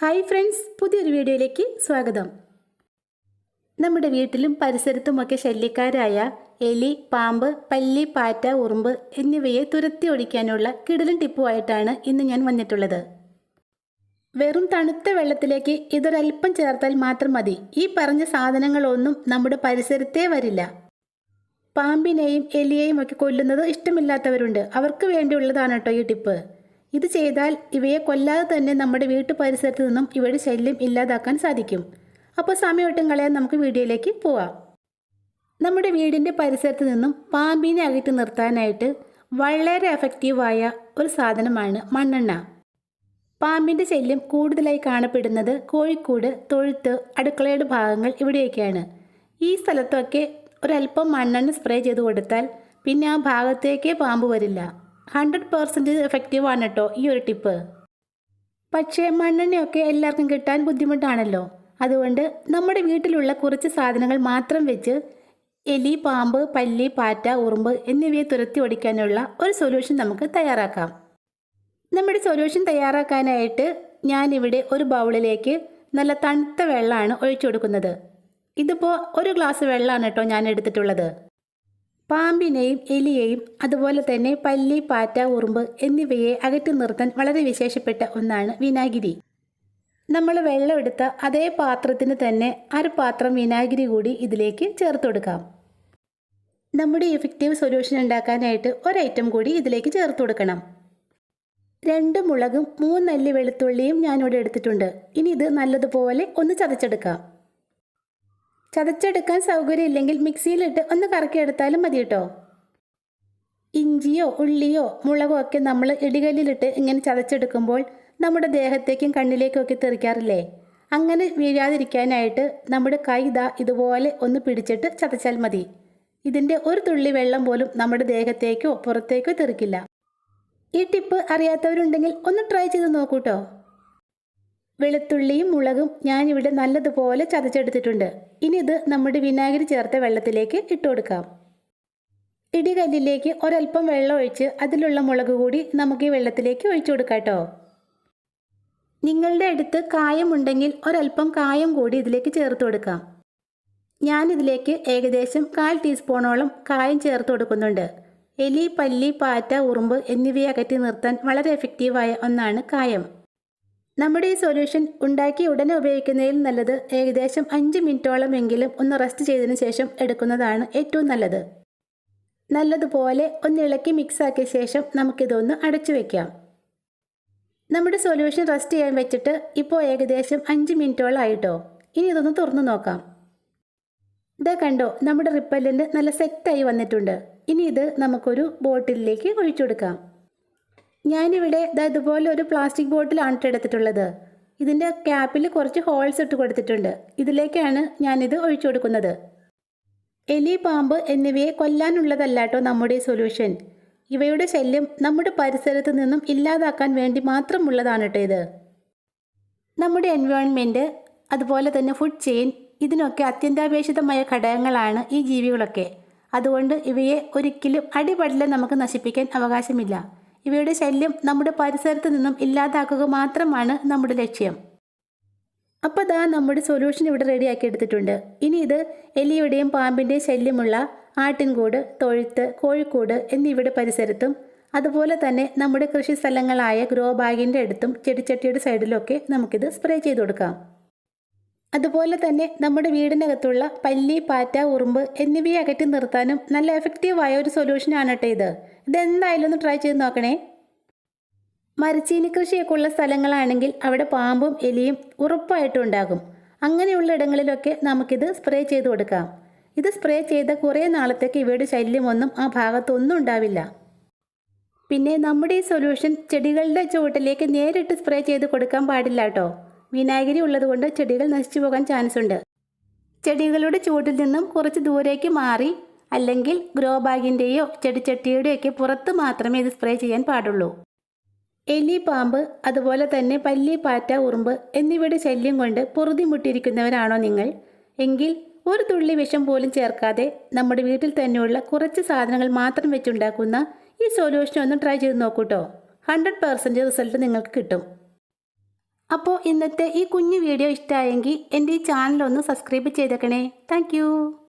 Hi friends പുതിയൊരു വീഡിയോയിലേക്ക് സ്വാഗതം. നമ്മുടെ വീട്ടിലും പരിസരത്തുമൊക്കെ ശല്യക്കാരായ എലി പാമ്പ് പല്ലി പാറ്റ ഉറുമ്പ് എന്നിവയെ തുരത്തി ഓടിക്കാനുള്ള കിടലൻ ടിപ്പുമായിട്ടാണ് ഇന്ന് ഞാൻ വന്നിട്ടുള്ളത്. വെറും തണുത്ത വെള്ളത്തിലേക്ക് ഇതൊരൽപ്പം ചേർത്താൽ മാത്രം മതി. ഈ പറഞ്ഞ സാധനങ്ങളൊന്നും നമ്മുടെ പരിസരത്തേ വരില്ല. പാമ്പിനെയും എലിയെയും ഒക്കെ കൊല്ലുന്നത് ഇഷ്ടമില്ലാത്തവരുണ്ട്. അവർക്ക് വേണ്ടിയുള്ളതാണ് കേട്ടോ ഈ ടിപ്പ്. ഇത് ചെയ്താൽ ഇവയെ കൊല്ലാതെ തന്നെ നമ്മുടെ വീട്ടു പരിസരത്ത് നിന്നും ഇവയുടെ ശല്യം ഇല്ലാതാക്കാൻ സാധിക്കും. അപ്പോൾ സമയമൊട്ടും കളയാൻ നമുക്ക് വീഡിയോയിലേക്ക് പോവാം. നമ്മുടെ വീടിന്റെ പരിസരത്ത് നിന്നും പാമ്പിനെ അകറ്റി നിർത്താനായിട്ട് വളരെ എഫക്റ്റീവായ ഒരു സാധനമാണ് മണ്ണെണ്ണ. പാമ്പിന്റെ ശല്യം കൂടുതലായി കാണപ്പെടുന്നത് കോഴിക്കോട് തൊഴുത്ത് അടുക്കളയുടെ ഭാഗങ്ങൾ ഇവിടെയൊക്കെയാണ്. ഈ സ്ഥലത്തൊക്കെ ഒരല്പം മണ്ണെണ്ണ സ്പ്രേ ചെയ്ത് കൊടുത്താൽ പിന്നെ ആ ഭാഗത്തേക്കേ പാമ്പ് വരില്ല. ഹൺഡ്രഡ് പെർസെന്റേജ് എഫക്റ്റീവാണ് കേട്ടോ ഈ ഒരു ടിപ്പ്. പക്ഷേ മണ്ണെണ്ണയൊക്കെ എല്ലാവർക്കും കിട്ടാൻ ബുദ്ധിമുട്ടാണല്ലോ. അതുകൊണ്ട് നമ്മുടെ വീട്ടിലുള്ള കുറച്ച് സാധനങ്ങൾ മാത്രം വെച്ച് എലി പാമ്പ് പല്ലി പാറ്റ ഉറുമ്പ് എന്നിവയെ തുരത്തി ഓടിക്കാനുള്ള ഒരു സൊല്യൂഷൻ നമുക്ക് തയ്യാറാക്കാം. നമ്മുടെ സൊല്യൂഷൻ തയ്യാറാക്കാനായിട്ട് ഞാനിവിടെ ഒരു ബൗളിലേക്ക് നല്ല തണുത്ത വെള്ളമാണ് ഒഴിച്ചു കൊടുക്കുന്നത്. ഇതിപ്പോൾ ഒരു ഗ്ലാസ് വെള്ളമാണ് കേട്ടോ ഞാൻ എടുത്തിട്ടുള്ളത്. പാമ്പിനെയും എലിയെയും അതുപോലെ തന്നെ പല്ലി പാറ്റ ഉറുമ്പ് എന്നിവയെ അകറ്റി നിർത്താൻ വളരെ വിശേഷപ്പെട്ട ഒന്നാണ് വിനാഗിരി. നമ്മൾ വെള്ളം എടുത്ത അതേ പാത്രത്തിന് തന്നെ അര പാത്രം വിനാഗിരി കൂടി ഇതിലേക്ക് ചേർത്ത് കൊടുക്കാം. നമ്മുടെ എഫക്റ്റീവ് സൊല്യൂഷൻ ഉണ്ടാക്കാനായിട്ട് ഒരൈറ്റം കൂടി ഇതിലേക്ക് ചേർത്ത് കൊടുക്കണം. രണ്ട് മുളകും മൂന്നല്ലി വെളുത്തുള്ളിയും ഞാനിവിടെ എടുത്തിട്ടുണ്ട്. ഇനി ഇത് നല്ലതുപോലെ ഒന്ന് ചതച്ചെടുക്കാം. ചതച്ചെടുക്കാൻ സൗകര്യമില്ലെങ്കിൽ മിക്സിയിലിട്ട് ഒന്ന് കറക്കിയെടുത്താലും മതി കേട്ടോ ഇഞ്ചിയോ ഉള്ളിയോ മുളകോ ഒക്കെ നമ്മൾ ഇടികല്ലിലിട്ട് ഇങ്ങനെ ചതച്ചെടുക്കുമ്പോൾ നമ്മുടെ ദേഹത്തേക്കും കണ്ണിലേക്കും ഒക്കെ തെറിക്കാറില്ലേ? അങ്ങനെ വീഴാതിരിക്കാനായിട്ട് നമ്മുടെ കൈ ഇതാ ഇതുപോലെ ഒന്ന് പിടിച്ചിട്ട് ചതച്ചാൽ മതി. ഇതിന്റെ ഒരു തുള്ളി വെള്ളം പോലും നമ്മുടെ ദേഹത്തേക്കോ പുറത്തേക്കോ തെറിക്കില്ല. ഈ ടിപ്പ് അറിയാത്തവരുണ്ടെങ്കിൽ ഒന്ന് ട്രൈ ചെയ്ത് നോക്കൂട്ടോ. വെളുത്തുള്ളിയും മുളകും ഞാനിവിടെ നല്ലതുപോലെ ചതച്ചെടുത്തിട്ടുണ്ട്. ഇനി ഇത് നമ്മുടെ വിനാഗിരി ചേർത്ത വെള്ളത്തിലേക്ക് ഇട്ട് കൊടുക്കാം. ഇടികല്ലിലേക്ക് ഒരൽപ്പം വെള്ളം ഒഴിച്ച് അതിലുള്ള മുളക് കൂടി നമുക്ക് ഈ വെള്ളത്തിലേക്ക് ഒഴിച്ചു കൊടുക്കാം കേട്ടോ. നിങ്ങളുടെ അടുത്ത് കായമുണ്ടെങ്കിൽ ഒരൽപ്പം കായം കൂടി ഇതിലേക്ക് ചേർത്ത് കൊടുക്കാം. ഞാനിതിലേക്ക് ഏകദേശം കാൽ ടീസ്പൂണോളം കായം ചേർത്ത് കൊടുക്കുന്നുണ്ട്. എലി പല്ലി പാറ്റ ഉറുമ്പ് എന്നിവയെ അകറ്റി നിർത്താൻ വളരെ എഫക്റ്റീവായ ഒന്നാണ് കായം. നമ്മുടെ ഈ സൊല്യൂഷൻ ഉണ്ടാക്കി ഉടനെ ഉപയോഗിക്കുന്നതിൽ നല്ലത് ഏകദേശം അഞ്ച് മിനിറ്റോളം എങ്കിലും ഒന്ന് റെസ്റ്റ് ചെയ്തതിന് ശേഷം എടുക്കുന്നതാണ് ഏറ്റവും നല്ലത്. നല്ലതുപോലെ ഒന്ന് ഇളക്കി മിക്സ് ആക്കിയ ശേഷം നമുക്കിതൊന്ന് അടച്ചു വയ്ക്കാം നമ്മുടെ സൊല്യൂഷൻ റെസ്റ്റ് ചെയ്യാൻ വെച്ചിട്ട് ഇപ്പോൾ ഏകദേശം അഞ്ച് മിനിറ്റോളം ആയിട്ടോ? ഇനി ഇതൊന്ന് തുറന്നു നോക്കാം. ഇതാ കണ്ടോ നമ്മുടെ റിപ്പല്ലന്റ് നല്ല സെറ്റായി വന്നിട്ടുണ്ട്. ഇനി ഇത് നമുക്കൊരു ബോട്ടിലേക്ക് ഒഴിച്ചു കൊടുക്കാം. ഞാനിവിടെ ഇതാ ഇതുപോലെ ഒരു പ്ലാസ്റ്റിക് ബോട്ടിലാണ് ട്ടോ എടുത്തിട്ടുള്ളത്. ഇതിന്റെ ക്യാപ്പിൽ കുറച്ച് ഹോൾസ് ഇട്ട് കൊടുത്തിട്ടുണ്ട്. ഇതിലേക്കാണ് ഞാനിത് ഒഴിച്ചു കൊടുക്കുന്നത്. എലി പാമ്പ് എന്നിവയെ കൊല്ലാനുള്ളതല്ലാട്ടോ നമ്മുടെ സൊല്യൂഷൻ ഇവയുടെ ശല്യം നമ്മുടെ പരിസരത്ത് നിന്നും ഇല്ലാതാക്കാൻ വേണ്ടി മാത്രമുള്ളതാണ് കേട്ടോ ഇത്. നമ്മുടെ എൻവയോൺമെന്റ് അതുപോലെ തന്നെ ഫുഡ് ചെയിൻ ഇതിനൊക്കെ അത്യന്താപേക്ഷിതമായ ഘടകങ്ങളാണ് ഈ ജീവികളൊക്കെ. അതുകൊണ്ട് ഇവയെ ഒരിക്കലും അടിപടലം നമുക്ക് നശിപ്പിക്കാൻ അവകാശമില്ല. ഇവയുടെ ശല്യം നമ്മുടെ പരിസരത്ത് നിന്നും ഇല്ലാതാക്കുക മാത്രമാണ് നമ്മുടെ ലക്ഷ്യം. അപ്പോൾ ദാ നമ്മുടെ സൊല്യൂഷൻ ഇവിടെ റെഡിയാക്കി എടുത്തിട്ടുണ്ട്. ഇനി ഇത് എലിയുടെയും പാമ്പിന്റെയും ശല്യമുള്ള ആട്ടിൻകൂട് തൊഴുത്ത് കോഴിക്കോട് എന്നിവയുടെ പരിസരത്തും അതുപോലെ തന്നെ നമ്മുടെ കൃഷി സ്ഥലങ്ങളായ ഗ്രോ ബാഗിന്റെ അടുത്തും ചെടിച്ചട്ടിയുടെ സൈഡിലൊക്കെ നമുക്കിത് സ്പ്രേ ചെയ്ത് കൊടുക്കാം. അതുപോലെ തന്നെ നമ്മുടെ വീടിനകത്തുള്ള പല്ലി പാറ്റ ഉറുമ്പ് എന്നിവയെ അകറ്റി നിർത്താനും നല്ല എഫക്റ്റീവായ ഒരു സൊല്യൂഷൻ ആണ് കേട്ടോ ഇത്. ഇതെന്തായാലും ഒന്ന് ട്രൈ ചെയ്ത് നോക്കണേ. മരച്ചീനി കൃഷിയൊക്കെ ഉള്ള സ്ഥലങ്ങളാണെങ്കിൽ അവിടെ പാമ്പും എലിയും ഉറപ്പായിട്ടും ഉണ്ടാകും. അങ്ങനെയുള്ള ഇടങ്ങളിലൊക്കെ നമുക്കിത് സ്പ്രേ ചെയ്ത് കൊടുക്കാം. ഇത് സ്പ്രേ ചെയ്ത കുറേ നാളത്തേക്ക് ഇവയുടെ ശല്യമൊന്നും ആ ഭാഗത്തൊന്നും ഉണ്ടാവില്ല. പിന്നെ നമ്മുടെ ഈ സൊല്യൂഷൻ ചെടികളുടെ ചുവട്ടിലേക്ക് നേരിട്ട് സ്പ്രേ ചെയ്ത് കൊടുക്കാൻ പാടില്ല കേട്ടോ വിനാഗിരി ഉള്ളതുകൊണ്ട് ചെടികൾ നശിച്ചു പോകാൻ ചാൻസ് ഉണ്ട്. ചെടികളുടെ ചൂട്ടിൽ നിന്നും കുറച്ച് ദൂരേക്ക് മാറി അല്ലെങ്കിൽ ഗ്രോ ബാഗിന്റെയോ ചെടിച്ചട്ടിയുടെയോ ഒക്കെ പുറത്ത് മാത്രമേ ഇത് സ്പ്രേ ചെയ്യാൻ പാടുള്ളൂ. എലി പാമ്പ് അതുപോലെ തന്നെ പല്ലി പാറ്റ ഉറുമ്പ് എന്നിവയുടെ ശല്യം കൊണ്ട് പൊറുതിമുട്ടിയിരിക്കുന്നവരാണോ നിങ്ങൾ? എങ്കിൽ ഒരു തുള്ളി വിഷം പോലും ചേർക്കാതെ നമ്മുടെ വീട്ടിൽ തന്നെയുള്ള കുറച്ച് സാധനങ്ങൾ മാത്രം വെച്ചുണ്ടാക്കുന്ന ഈ സൊല്യൂഷൻ ഒന്ന് ട്രൈ ചെയ്ത് നോക്കൂട്ടോ. ഹൺഡ്രഡ് പെർസെന്റ് റിസൾട്ട് നിങ്ങൾക്ക് കിട്ടും. അപ്പോൾ ഇന്നത്തെ ഈ കുഞ്ഞു വീഡിയോ ഇഷ്ടമായെങ്കിൽ എന്റെ ഈ ചാനലൊന്ന് സബ്സ്ക്രൈബ് ചെയ്തേക്കണേ. താങ്ക്